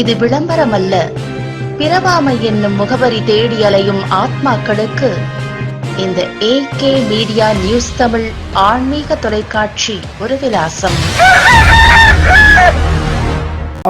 இது விளம்பரமல்ல. பிறவாமை என்னும் முகவரி தேடி அலையும் ஆத்மாக்களுக்கு இந்த ஏகே மீடியா நியூஸ் தமிழ் ஆன்மீக தொலைக்காட்சி ஒரு விலாசம்.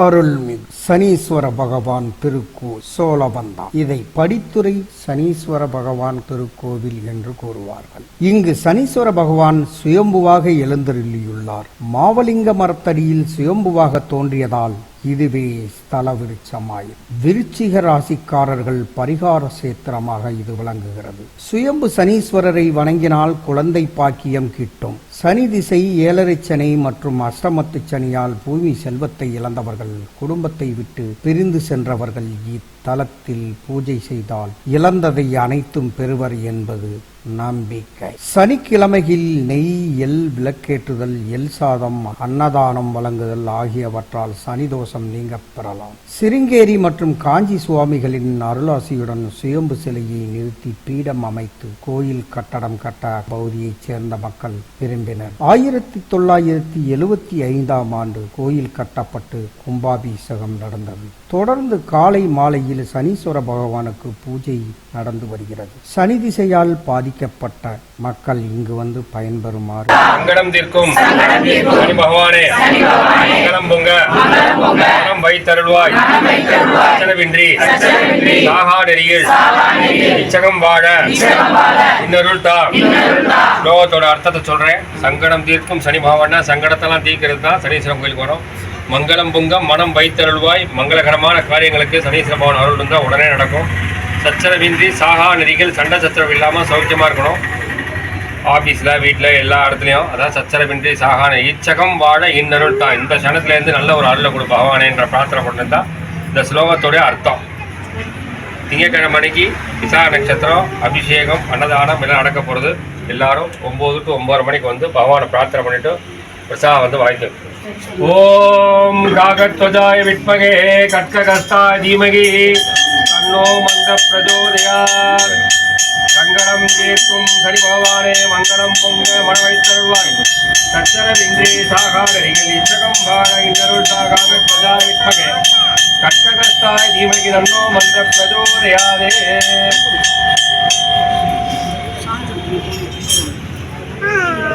அருள்மிகு சனீஸ்வர பகவான் திருக்கோ சோழபந்தா இதை படித்துறை சனீஸ்வர பகவான் திருக்கோவில் என்று கூறுவார்கள். இங்கு சனீஸ்வர பகவான் சுயம்புவாக எழுந்தருளியுள்ளார். மாவலிங்க மரத்தடியில் சுயம்புவாக தோன்றியதால் இதுவே ஸ்தல விருட்சமாய் விருச்சிக ராசிக்காரர்கள் பரிகார சேத்திரமாக இது விளங்குகிறது. சுயம்பு சனீஸ்வரரை வணங்கினால் குழந்தை பாக்கியம் கிட்டும். சனி திசை ஏழரை சனி மற்றும் அஷ்டமத்து சனியால் பூமி செல்வத்தை இழந்தவர்கள் குடும்பத்தை விட்டு பிரிந்து சென்றவர்கள் இத்தலத்தில் பூஜை செய்தால் இழந்ததை அனைத்தும் பெறுவர் என்பது நம்பிக்கை. சனிக்கிழமையில் நெய் எல் விளக்கேற்றுதல் எல் சாதம் அன்னதானம் வழங்குதல் ஆகியவற்றால் சனி தோஷம் நீங்க பெறலாம். சிருங்கேரி மற்றும் காஞ்சி சுவாமிகளின் அருளாசியுடன் சுயம்பு சிலையை நிறுத்தி பீடம் அமைத்து கோயில் கட்டடம் கட்ட பகுதியைச் சேர்ந்த மக்கள் விரும்பினர். ஆயிரத்தி தொள்ளாயிரத்தி எழுவத்தி ஐந்தாம் ஆண்டு கோயில் கட்டப்பட்டு கும்பாபிஷேகம் நடந்தது. தொடர்ந்து காலை மாலையில் சனீஸ்வர பகவானுக்கு பூஜை நடந்து வருகிறது. சனி திசையால் பாதி பாதிக்கப்பட்ட மக்கள் இங்கு வந்து பயன்பெறுமாறு. சங்கடம் தீர்க்கும். சனி பகவானே மங்களம் பொங்க. மனம் வைத்தருள்வாய். செலவின்றி சாகா நெறியில் இச்சகம் வாழ. இன்னொருள் தா. அர்த்தத்தை சொல்றேன். சங்கடம் தீர்க்கும் சனி பகவானா சங்கடத்தெல்லாம் தீர்க்கிறது தான் சனீஸ்வரம் கோயிலுக்கு வரும். மங்களம் பொங்கம் மனம் வைத்தருள்வாய். மங்களகரமான காரியங்களுக்கு சனீஸ்வர பகவான் அருள் இருந்தால் உடனே நடக்கும். சச்சரவின்றி சாகா நெறிகள் சண்டை சச்சரவு இல்லாமல் சௌக்கியமாக இருக்கணும். ஆஃபீஸில் வீட்டில் எல்லா இடத்துலையும். அதான் சச்சரவின்றி சாகா இச்சகம் வாழ இன்னருள் தான். இந்த க்ஷணத்துலேருந்து நல்ல ஒரு அருளை கொடு பகவானேன்ற பிரார்த்தனை பண்ணது தான் இந்த ஸ்லோகத்தோடைய அர்த்தம். திங்கக்கிழமை அன்னைக்கு விசா நட்சத்திரம் அபிஷேகம் அன்னதானம் எல்லாம் நடக்க போகிறது எல்லாரும் ஒம்பது டு ஒம்பது மணிக்கு வந்து பகவானை பிரார்த்தனை பண்ணிட்டு பிரசாதம் வந்து வாங்கிட்டு ஓம் காகத்வஜாய விட்மகே கட்ககஸ்தாய தீமகி. தன்னோ மந்த பிரஜோதயார் சங்கடம் கேட்கும் சனி மங்களம் பொங்க மனவைத்தருள்வாய் சச்சரவின்றி சாகாதரிகள் இச்சகம் வாழ இன்னருள் சாகாக பிரஜா விட்மகே கட்டகஸ்தாய் தீமகி தன்னோ மந்த பிரஜோதயாதே நீங்கள்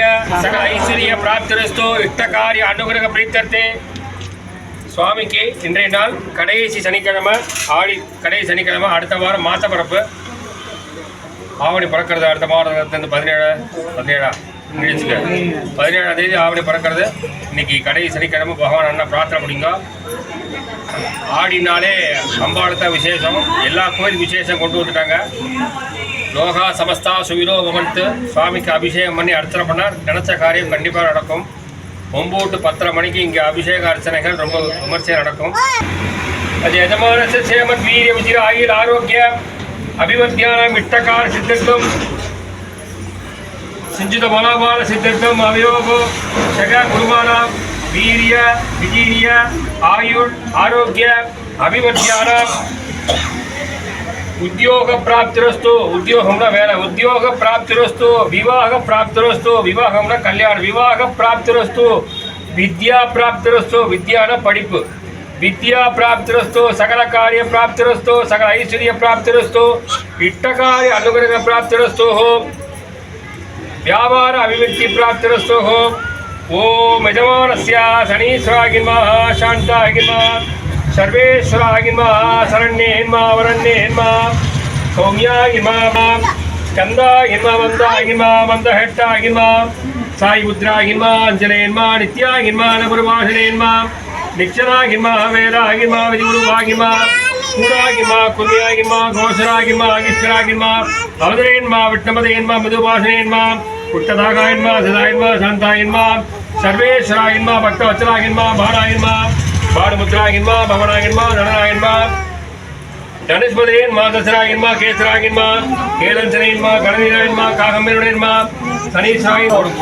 ఐశ్వర్య ஐஸ்வர்ய பிராப்தரஸ்தோ இஷ்டகாரிய அனுகிரக பிரீத்தர்த்தே சுவாமிக்கு இன்றைய நாள் கடைசி சனிக்கிழமை ஆடி கடைசி சனிக்கிழமை அடுத்த வாரம் மாத பிறப்பு. ஆவணி பறக்கிறது அடுத்த மாதத்துலேருந்து பதினேழு பதினேழா நினைச்சுக்க பதினேழாம் தேதி ஆவணி பறக்கிறது. இன்னைக்கு கடைசி சனிக்கிழமை பகவான் அண்ணா பிரார்த்தனை பண்ணிங்க ஆடினாலே அம்பாளுத்த விசேஷம். எல்லா கோயில் விசேஷம் கொண்டு வந்துட்டாங்க. லோகா சமஸ்தா சுவிலோ முகர்த்து சுவாமிக்கு அபிஷேகம் பண்ணி அர்ச்சனை பண்ணால் நினச்ச காரியம் கண்டிப்பாக நடக்கும். ஒம்பது டு பத்தரை மணிக்கு இங்கே அபிஷேக அர்ச்சனைகள் ரொம்ப விமர்சையாக நடக்கும். அது எஜமான சேமத் வீரிய உச்சிர ஆயுள் ஆரோக்கியம் அபிமத்தியானம் இட்டக்கார சித்தத்துவம். சிஞ்சித மனோபால சித்தத்துவம் அவயோகோ சக குருமானாம் வீரிய விஜீரிய ஆயுள் ஆரோக்கிய அபிமத்தியானம் ఉద్యోగ ప్రాప్తిరస్తు ఉద్యోగంలో వేళ ఉద్యోగ ప్రాప్తిరస్తు వివాహ ప్రాప్తిరస్తు వివాహంలో కళ్యాణం వివాహ ప్రాప్తిరస్తు విద్యా ప్రాప్తిరస్తు విద్యాన పడిపు. విద్యా ప్రాప్తిరస్తు సకల కార్య ప్రాప్తిరస్తు సకల ఐశ్వర్య ప్రాప్తిరస్తు ఇట్టకార్య అనుగ్రహ ప్రాప్తిరస్తు వ్యాపార అభివృద్ధి ప్రాప్తిరస్తు ఓం యజమానస్య శనీశ్వరాగిన్మ శాంతాగిన్మ सर्वेश्वरागिन्मः शरण्येन्मा वरण्येन्मा सौम्यागिन्मा स्कन्दागिन्मा मन्दागिन्मा मन्दहेट्टागिन्मा सायिमुद्रागिन्मा अञ्जनेन्मा नित्यागिन्मा नपुरभाषणेन्मा निक्षरागिन्मा वेदागिन्मा विधिगुरुवागिन्मा சூடாகிமா குர்மியாகிமா கோசராகிமா அகிஷ்டராகிமா அவதரேன்மா விட்டமதேன்மா மதுபாசனேன்மா புட்டதாகாயன்மா சதாயன்மா சாந்தாயன்மா சர்வேஸ்வராயன்மா பக்தவச்சராகின்மா பாடாயன்மா பாடுமுத்ராகின்மா பவனாகின்மா நடனாயன்மா தனுஷ்மதேன்மா தசராகின்மா கேசராகின்மா கேலஞ்சனைன்மா கடனீராயன்மா காகம்பேருடன்மா ஒரு